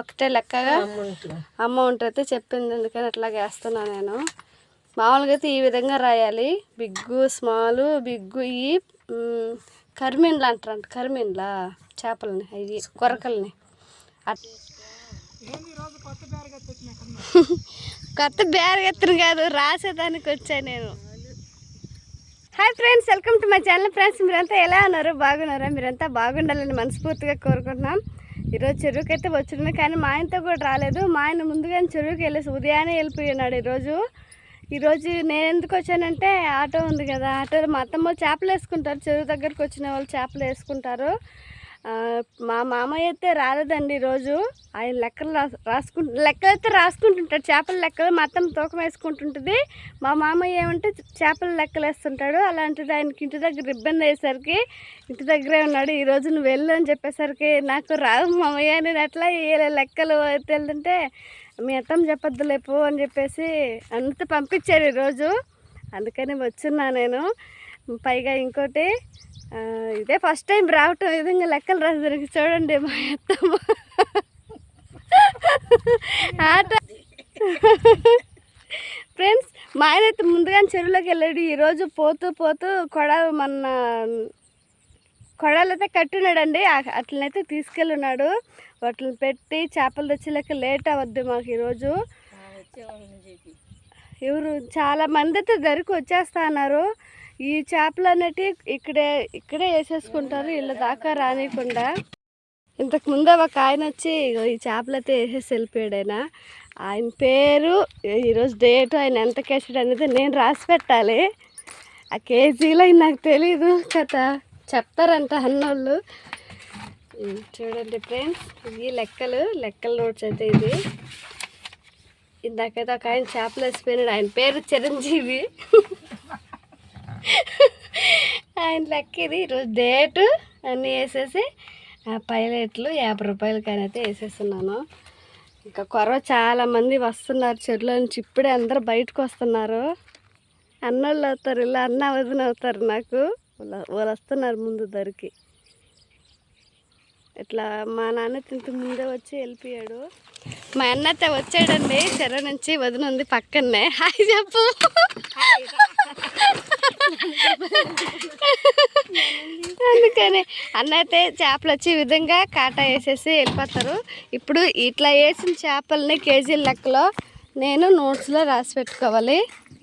ఒకటే లెక్కగా అమౌంట్ అయితే చెప్పింది. అందుకని అట్లా వేస్తున్నా నేను. మామూలుగా అయితే ఈ విధంగా రాయాలి. బిగ్గు స్మాల్ బిగ్గు ఈ కర్మీన్లు అంటారంట. కర్మీన్లా? చేపలని అవి కొరకల్ని. కొత్త బ్యాగ్ ఎత్తును కాదు రాసేదానికి వచ్చా నేను. Hi friends welcome to my channel. Friends మీరంతా ఎలా ఉన్నారు? బాగున్నారా? మీరంతా బాగుండాలని మనస్ఫూర్తిగా కోరుకుంటున్నాం. ఈరోజు చెరువుకి అయితే వచ్చినాం కానీ మా ఆయనతో కూడా రాలేదు. మా ఆయన ముందుగానే చెరువుకి వెళ్ళేసి ఉదయాన్నే వెళ్ళిపోయినాడు ఈరోజు. ఈరోజు నేను ఎందుకు వచ్చానంటే ఆటో ఉంది కదా ఆటోలో మా అత్తమ్మ చేపలు వేసుకుంటారు. చెరువు దగ్గరకు వచ్చిన వాళ్ళు చేపలు వేసుకుంటారు. మా మామయ్య అయితే రాలేదండి ఈరోజు ఆయన లెక్కలు రాసు రాసుకుంటు లెక్కలు అయితే రాసుకుంటుంటాడు. చేపల లెక్కలు మా అత్తమ్మ తూకం వేసుకుంటుంటుంది. మా మామయ్య ఏమంటే చేపల లెక్కలు వేస్తుంటాడు. అలాంటిది ఆయనకి ఇంటి దగ్గర ఇబ్బంది అయ్యేసరికి ఇంటి దగ్గరే ఉన్నాడు. ఈరోజు నువ్వు వెళ్ళు అని చెప్పేసరికి నాకు రాదు మామయ్య. నేను ఎట్లా ఏ లెక్కలు వెళ్తుంటే మీ అత్తమ్మ చెప్పొద్దు లేపు అని చెప్పేసి అంత పంపించారు ఈరోజు అందుకని వచ్చున్నా నేను. పైగా ఇంకోటి ఇదే ఫస్ట్ టైం రావటం విధంగా లెక్కలు రాసేదానికి చూడండి మా అత్తమ్మ. ఆట. ఫ్రెండ్స్ మా ఆయన అయితే ముందుగానే చెరువులోకి వెళ్ళాడు. ఈరోజు పోతూ పోతూ కొడ మన కొడాలైతే కట్టున్నాడండి. అట్లనైతే తీసుకెళ్ళున్నాడు వాటిని పెట్టి చేపలు తెచ్చేలేక లేట్ అవద్దు మాకు ఈరోజు ఎవరు చాలా మంది అయితే దరికి వచ్చేస్తా అన్నారు. ఈ చేపలు అనేటి ఇక్కడే ఇక్కడే వేసేసుకుంటారు. వీళ్ళ దాకా రానియకుండా. ఇంతకు ముందే ఒక ఆయన వచ్చి ఇగో ఈ చేపలు అయితే వేసేసి వెళ్ళిపోయాడు ఆయన ఆయన పేరు ఈరోజు డేట్ ఆయన ఎంత కేసాడు అనేది నేను రాసి పెట్టాలి. ఆ కేజీలో నాకు తెలీదు కథ. చెప్తారంట అన్నోళ్ళు. చూడండి ఫ్రెండ్స్ ఇవి లెక్కలు లెక్కల నోట్స్ అయితే ఇది. ఇందాకైతే ఒక ఆయన చేపలు వేసిపోయినాడు. ఆయన పేరు చిరంజీవి. ఆయన లెక్క ఈరోజు డేటు అన్నీ వేసేసి ఆ పైలెట్లు యాభై రూపాయలకి అయితే వేసేస్తున్నాను. ఇంకా కొరవ చాలామంది వస్తున్నారు చెరువులో నుంచి ఇప్పుడే అందరు బయటకు వస్తున్నారు. అన్నోళ్ళు అవుతారు ఇలా అన్న వదిన అవుతారు నాకు. వాళ్ళ- వాళ్ళు వస్తున్నారు ముందు దొరికి. ఇట్లా మా నాన్న తింటూ ముందే వచ్చి వెళ్ళిపోయాడు. మా అన్న అయితే వచ్చాడండి చెరువు నుంచి వదిన ఉంది పక్కనే హాయ్ చెప్పు. అందుకని అన్న అయితే చేపలు వచ్చే విధంగా కాటా వేసేసి వెళ్ళిపోతారు. ఇప్పుడు ఇట్లా వేసిన చేపల్ని కేజీల లెక్కలో నేను నోట్స్లో రాసి పెట్టుకోవాలి.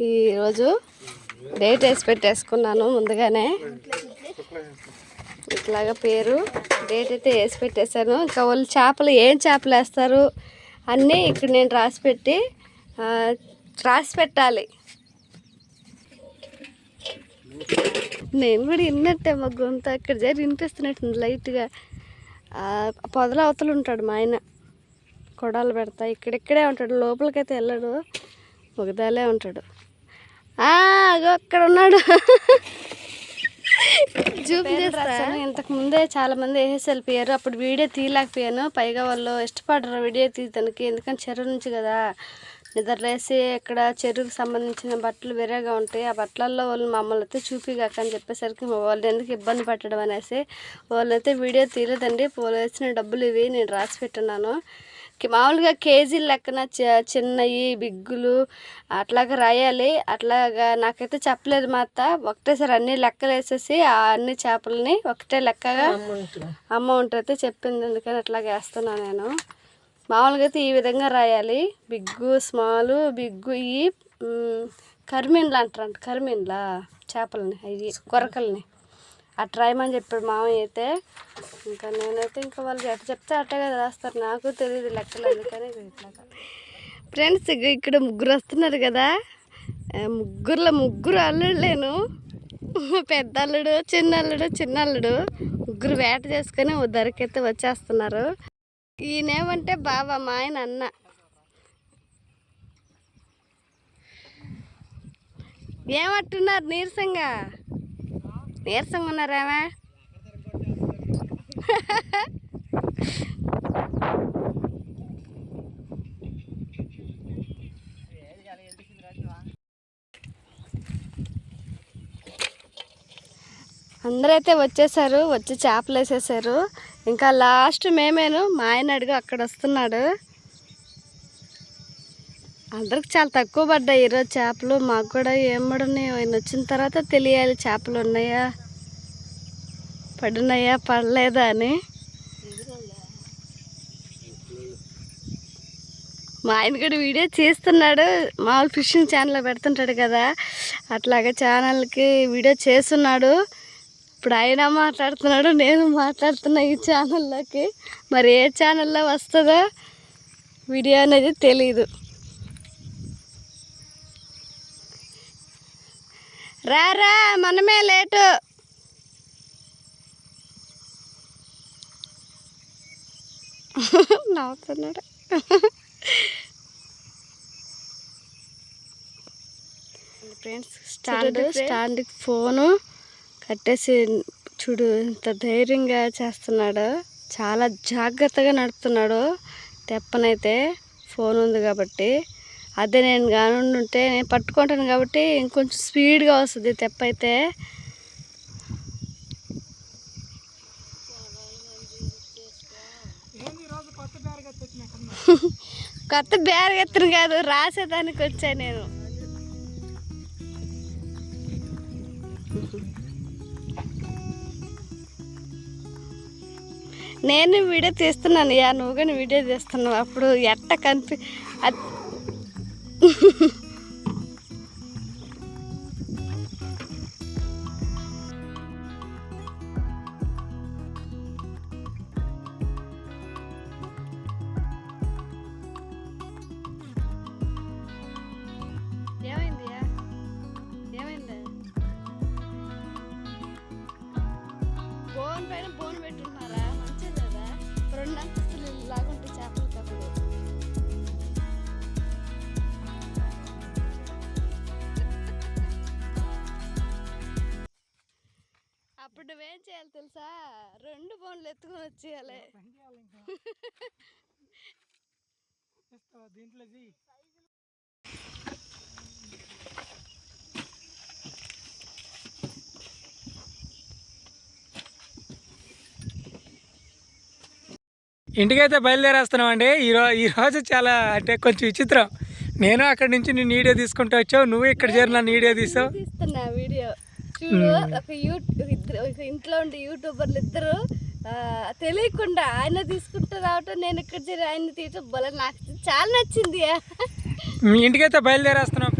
ఈరోజు డేట్ వేసి పెట్టేసుకున్నాను ముందుగానే. ఇట్లాగా పేరు డేట్ అయితే వేసి పెట్టేశాను. ఇంకా వాళ్ళు చేపలు ఏం చేపలు వేస్తారు అన్నీ ఇక్కడ నేను రాసి పెట్టి రాసి పెట్టాలి. నేను కూడా విన్నట్టే మా గొంతు. అక్కడ జరిగి వినిపిస్తున్నట్టుంది లైట్గా. పొదల అవతలు ఉంటాడు మా ఆయన. కొడాలు పెడతా. ఇక్కడిక్కడే ఉంటాడు. లోపలికైతే వెళ్ళడు. ఒకదాలే ఉంటాడు. అక్కడ ఉన్నాడు. జూమ్ చేస్తాను ఇంతకు ముందే చాలా మంది వేసేసి వెళ్ళిపోయారు అప్పుడు వీడియో తీయలేకపోయాను. పైగా వాళ్ళు ఇష్టపడరు వీడియో తీయడానికి ఎందుకంటే చెరువు నుంచి కదా. నిద్రలేసి ఇక్కడ చెరువుకి సంబంధించిన బట్టలు వేరేగా ఉంటాయి. ఆ బట్టలలో వాళ్ళు మమ్మల్ని అయితే చూపిగాక అని చెప్పేసరికి వాళ్ళు ఎందుకు ఇబ్బంది పెట్టడం అనేసి వాళ్ళైతే వీడియో తీయలేదండి. వాళ్ళు వేసిన డబ్బులు ఇవి నేను రాసి పెట్టున్నాను. మామూలుగా కేజీ లెక్కన చి- చిన్నవి బిగ్గులు అట్లాగా రాయాలి. అట్లాగా నాకైతే చెప్పలేదు మా అత్త. ఒకటేసారి అన్ని లెక్కలు వేసేసి ఆ అన్ని చేపలని ఒకటే లెక్కగా అమౌంట్ అయితే చెప్పింది. అందుకని అట్లాగా వేస్తున్నాను నేను. మామూలుగా అయితే ఈ విధంగా రాయాలి. బిగ్గు స్మాల్ బిగ్గు ఈ మ్, కర్మీన్లు అంటారంట. కర్మీన్లా? చేపలని అవి కొరకల్ని. అట్లా రాయమని చెప్పాడు మామయ్య అయితే. ఇంకా నేనైతే ఇంకా వాళ్ళు ఎట్లా చెప్తే అట్టగా రాస్తారు. నాకు తెలియదు లెక్కలు అందుకని ఇట్లా ఫ్రెండ్స్ ఇక్కడ ముగ్గురు వస్తున్నారు కదా. ముగ్గురులో ముగ్గురు అల్లుడులేను పెద్ద అల్లుడు చిన్న అల్లుడు చిన్న అల్లుడు ముగ్గురు వేట చేసుకొని ఓ ధరకైతే వచ్చేస్తున్నారు. ఈయనేమంటే బాబా మా ఆయన అన్న. ఏమంటున్నారు నీరసంగా? నీరసంగా ఉన్నారేమే అందరైతే వచ్చేసారు వచ్చి చేపలు వేసేసారు ఇంకా లాస్ట్ మేమేను మా ఆయన అడుగు అక్కడ వస్తున్నాడు అందరికి చాలా తక్కువ పడ్డాయి ఈరోజు చేపలు మాకు కూడా ఏం ఆయన వచ్చిన తర్వాత తెలియాలి చేపలు ఉన్నాయా పడినాయా పడలేదా అని. మా ఆయన కూడా వీడియో చేస్తున్నాడు మామూలు ఫిషింగ్ ఛానల్లో పెడుతుంటాడు కదా అట్లాగే ఛానల్కి వీడియో చేస్తున్నాడు. ఇప్పుడు ఆయన మాట్లాడుతున్నాడు నేను మాట్లాడుతున్నా ఈ ఛానల్లోకి. మరి ఏ ఛానల్లో వస్తుందో వీడియో అనేది తెలీదు. రా రా మనమే లేటు. నవ్వుతున్నాడు. Friends stand stand phone. కట్టేసి చూడు ఇంత ధైర్యంగా చేస్తున్నాడు చాలా జాగ్రత్తగా నడుపుతున్నాడు తెప్పనైతే ఫోన్ ఉంది కాబట్టి. అదే నేను కానుంటే నేను పట్టుకుంటాను కాబట్టి ఇంకొంచెం స్పీడ్గా వస్తుంది తెప్ప అయితే కొత్త బ్యాగ్ ఎత్తును కాదు రాసేదానికి వచ్చా నేను. నేను వీడియో తీస్తున్నాను. యా నువ్వు కానీ వీడియో తీస్తున్నావు. అప్పుడు ఎట్ట కనిపి ఏమైంది ఏమైంది? బోన్ పైన నువ్వేం చేయాలి తెలుసా? రెండు బోన్లు ఎత్తుకొని వచ్చేయాలి. దీంట్లో ఇంటికైతే బయలుదేరేస్తున్నాం అండి ఈరోజు ఈరోజు చాలా అంటే కొంచెం విచిత్రం. నేను అక్కడి నుంచి నేను వీడియో తీసుకుంటూ వచ్చావు. నువ్వు ఇక్కడ చేరి నన్ను వీడియో తీసావు. తీస్తున్నా వీడియో? చూడు ఒక యూట్యూబ్ ఒక ఇంట్లో ఉండే యూట్యూబర్లు ఇద్దరు తెలియకుండా ఆయన తీసుకుంటూ రావటం నేను ఇక్కడ చేరి ఆయన తీయటం బల నాకు చాలా నచ్చింది. మీ ఇంటికైతే బయలుదేరేస్తున్నాం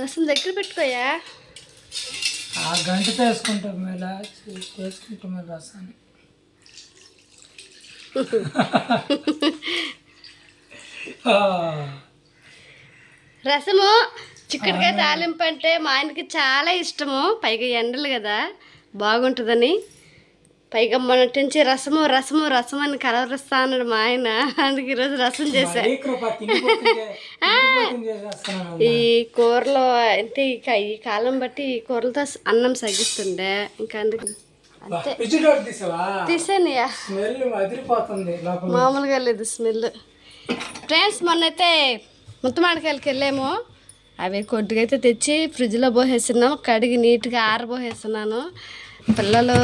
రసం దగ్గర పెట్టుకోయా? ఆ గంటతో వేసుకుంటాం ఇలా వేసుకుంటాం మరి రసాన్ని. రసము చిక్కుడుకాయ తాలింపు అంటే మా ఆయనకి చాలా ఇష్టము. పైగా ఎండలు కదా. బాగుంటుందని. పైగా మొన్నటి నుంచి రసము రసము రసం అని కలవరిస్తా అన్నాడు మా ఆయన. అందుకే ఈరోజు రసం చేశా. ఈ కూరలో అంటే ఇక ఈ కాలం బట్టి ఈ కూరలతో అన్నం సగిస్తుండే. ఇంకా అందుకు మామూలుగా లేదు స్మెల్. ఫ్రెండ్స్ మొన్నైతే ముత్తమాడికాయలకి వెళ్ళాము. అవి కొద్దిగా అయితే తెచ్చి ఫ్రిడ్జ్లో పోసేస్తున్నాం కడిగి నీట్గా ఆరబోసేస్తున్నాను. పిల్లలు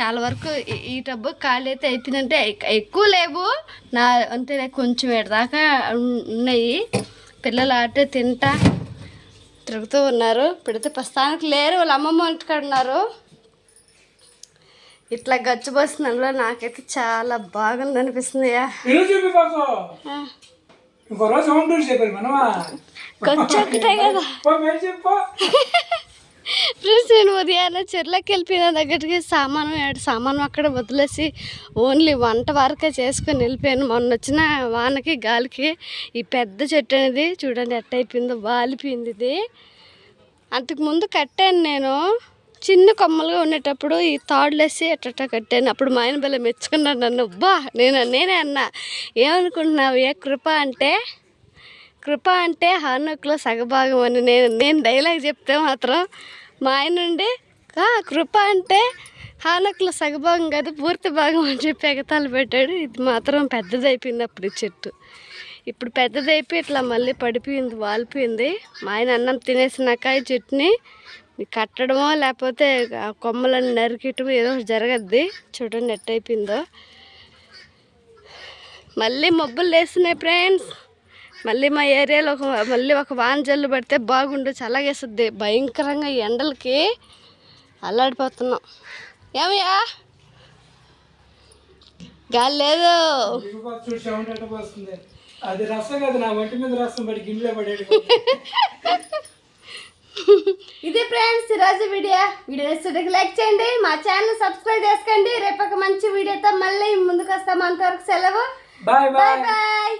చాలా వరకు ఈ- టబ్బు ఖాళీ అయితే అయిపోయిందంటే ఎక్- ఎక్కువ లేవు. నా అంతే కొంచెం దాకా ఉన్నాయి. పిల్లలు ఆటే తింటా తిరుగుతూ ఉన్నారు. పెడితే ప్రస్తుతానికి లేరు. వాళ్ళ అమ్మమ్మ ఇంటికాడ ఉన్నారు. ఇట్లా గచ్చిపోస్తున్నందులో నాకైతే చాలా బాగుంది ఇంకో రోజు గచ్చు ఒకటే కదా. ఫ్రెండ్స్ నేను ఉదయాన్నే చెర్లకి వెళ్ళిపోయిన దగ్గరికి సామాను ఏడు సామాను అక్కడ వదిలేసి ఓన్లీ వంట వరకే చేసుకొని వెళ్ళిపోయాను. మొన్న వచ్చిన వానకి గాలికి ఈ పెద్ద చెట్టు అనేది చూడండి ఎట్ట అయిపోయిందో వాలిపోయింది ఇది. అంతకుముందు కట్టాను నేను. చిన్న కొమ్మలుగా ఉండేటప్పుడు ఈ తాడులేసి ఎట్టట కట్టాను. అప్పుడు మా ఆయన బల మెచ్చుకున్నాడు నన్ను. బా నేను నేనే అన్నా. ఏమనుకుంటున్నావు? ఏ కృప అంటే కృప అంటే హానుక్లో సగభాగం అని నేను నేను డైలాగ్ చెప్తే మాత్రం మా ఆయన నుండి కృప అంటే హానక్లో సగభాగం కాదు పూర్తి భాగం అని చెప్పి ఎగతాలు పెట్టాడు. ఇది మాత్రం పెద్దదైపోయింది అప్పుడు ఈ చెట్టు. ఇప్పుడు పెద్దదైపోయి ఇట్లా మళ్ళీ పడిపోయింది వాలిపోయింది. మా ఆయన అన్నం తినేసినాక ఈ చెట్టుని కట్టడమో లేకపోతే కొమ్మలను నరికటం ఏదో ఒకటి జరగద్ది. చూడండి ఎట్టయిపోయిందో. మళ్ళీ మబ్బులు లేస్తున్నాయి ఫ్రెండ్స్ మళ్ళీ మా ఏరియాలో ఒక మళ్ళీ ఒక వాన జల్లు పడితే బాగుండు చల్లగేస్తుంది. భయంకరంగా ఈ ఎండలకి అల్లాడిపోతున్నాం. ఏమయ్యా? గాలి లేదు. ఇదిగో బాబు చూడు సౌండ్ ఎట్ట పోస్తుంది అది రసం కాదు నా వంటి మీద రసం పడి గిన్నెలో పడేది ఇది ఫ్రెండ్స్ ఈరోజు వీడియో. వీడియో నచ్చితే లైక్ చేయండి మా ఛానల్ సబ్స్క్రైబ్ చేసుకోండి. రేపు ఒక మంచి వీడియోతో మళ్ళీ ముందుకు వస్తాం అంతవరకు సెలవు. బాయ్. Bye bye.